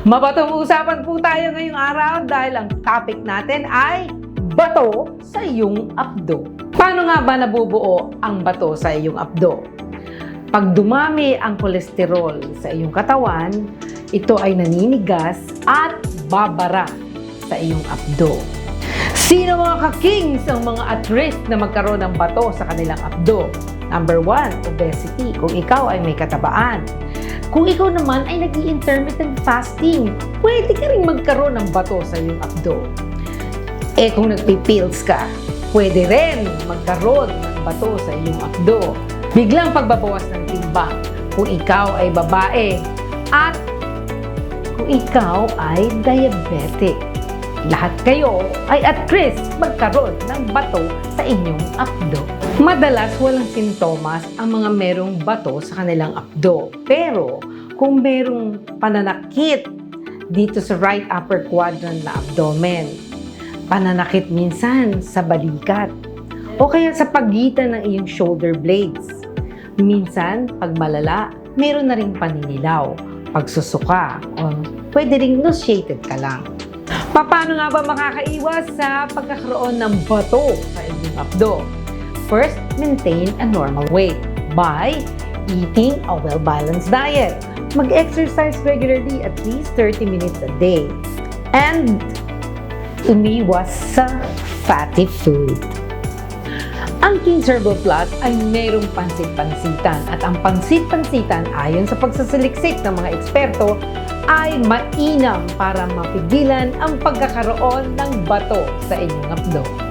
Mabatong usapan po tayo ngayong araw dahil ang topic natin ay bato sa iyong abdo. Paano nga ba nabubuo ang bato sa iyong abdo? Pag dumami ang kolesterol sa iyong katawan, ito ay naninigas at babara sa iyong abdo. Sino mga ka-kings ang mga at risk na magkaroon ng bato sa kanilang abdo? Number one, obesity. Kung ikaw ay may katabaan. Kung ikaw naman ay nag intermittent fasting, pwede ka rin magkaroon ng bato sa iyong abdo. Eh kung nagpipills ka, pwede rin magkaroon ng bato sa iyong abdo. Biglang pagbabawas ng timbang kung ikaw ay babae at kung ikaw ay diabetic. Lahat kayo ay at risk magkaroon ng bato sa inyong abdo. Madalas walang sintomas ang mga merong bato sa kanilang abdo. Pero kung merong pananakit dito sa right upper quadrant na abdomen, pananakit minsan sa balikat, o kaya sa pagitan ng iyong shoulder blades. Minsan, pag malala, meron na ring paninilaw, pagsusuka, o pwede ring nauseated ka lang. Paano nga ba makakaiwas sa pagkakaroon ng bato sa inyong abdo? First, maintain a normal weight by eating a well-balanced diet. Mag-exercise regularly at least 30 minutes a day. And umiwas sa fatty food. Ang King Herbal Plus ay mayroong pansit-pansitan at ang pansit-pansitan ayon sa pagsasaliksik ng mga eksperto ay mainam para mapigilan ang pagkakaroon ng bato sa inyong abdo.